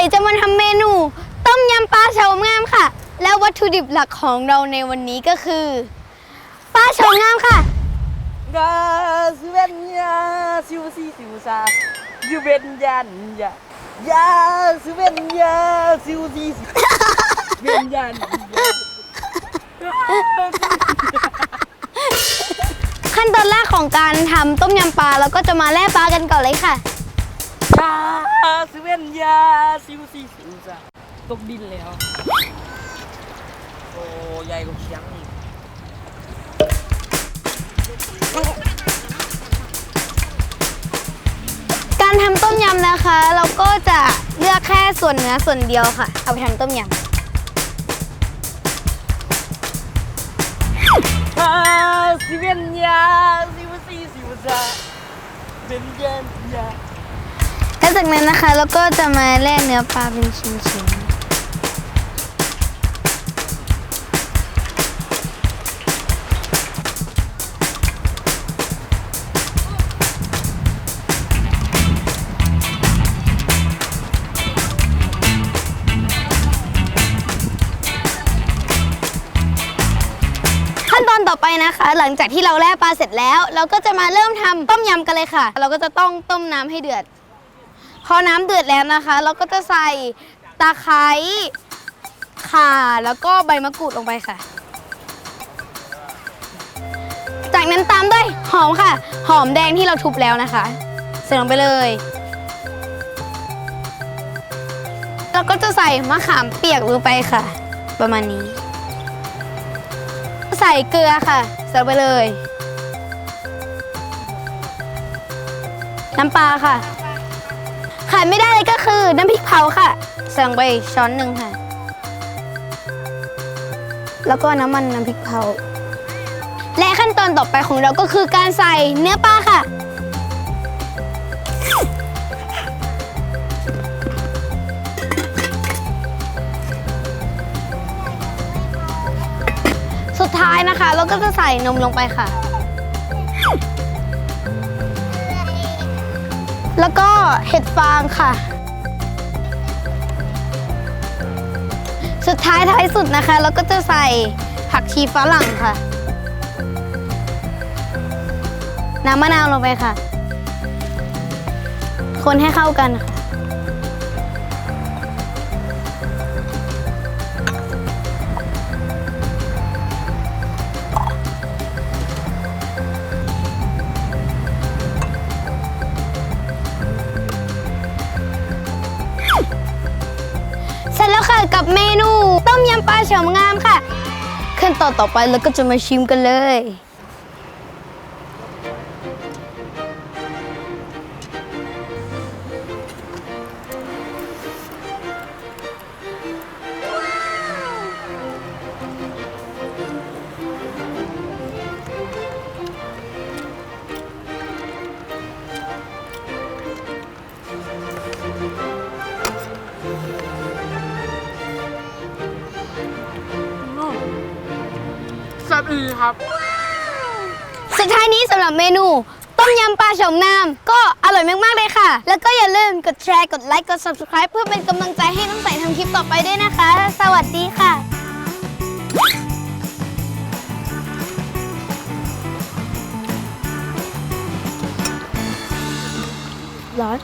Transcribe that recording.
ใสจะมาทำเมนู ต้มยำปลาเฉางามค่ะ แล้ววัตถุดิบหลักของเราในวันนี้ก็คือ ปลาเฉางามค่ะกาสเวนยาซิวซีซิวซายูเวนยันยายาสเวนยาซิวซีซิเวนยันขั้นตอนแรกของการทำต้มยำปลาเราก็จะมาแล่ปลากันก่อนเลยค่ะยา เวนยาซิวซีซิวซาตกดินแล้ว โอ้ใหญ่กว่าเชียงอีกการทำต้มยำนะคะ เราก็จะเลือกแค่ส่วนเนื้อส่วนเดียวค่ะ เอาไปทำต้มยอ่าสิเวนยาซิวซีซิวซาเวนยันยาำ แล้วจากนั้นนะคะเราก็จะมาแล่เนื้อปลาเป็นชิ้นๆขั้นตอนต่อไปนะคะ หลังจากที่เราแล่ปลาเสร็จแล้ว เราก็จะมาเริ่มทำต้มยำกันเลยค่ะ เราก็จะต้องต้มน้ำให้เดือด อน้ำเดือดแล้วนะคะ เราก็จะใส่ตะไคร้ข่าแล้วก็ใบมะกรูดลงไปค่ะ จากนั้นตามด้วยหอมค่ะ หอมแดงที่เราทุบแล้วนะคะ ใส่ลงไปเลยแล้วก็จะใส่มะขามเปียกลงไปค่ะ ประมาณนี้ ใส่เกลือค่ะใส่ลงไปเลย น้ำปลาค่ะ ขาดไม่ได้เลยก็คือน้ำพริกเผาค่ะใส่งไปช้อนหนึ่งค่ะ แล้วก็น้ำมันน้ำพริกเผา และขั้นตอนต่อไปของเราก็คือการใส่เนื้อปลาค่ะ สุดท้ายนะคะ เราก็จะใส่นมลงไปค่ะ แล้วก็เห็ดฟางค่ะ สุดท้ายท้ายสุดนะคะ เราก็จะใส่ผักชีฝรั่งค่ะ น้ำมะนาวลงไปค่ะ คนให้เข้ากันค่ะ ร็จแล้วค่ะกับเมนู ต้มยำปลาเฉมงามค่ะ ขั้นตอนต่อไปเราก็จะมาชิมกันเลย แซ่บอีครับ สุดท้ายนี้สำหรับเมนู ต้มยำปลาโฉมงามก็อร่อยมาก ๆ เลยค่ะ แล้วก็อย่าลืมกดแชร์ กดไลค์ กด subscribe เพื่อเป็นกำลังใจให้น้องใส่ทำคลิปต่อไปด้วยนะคะ สวัสดีค่ะร้อน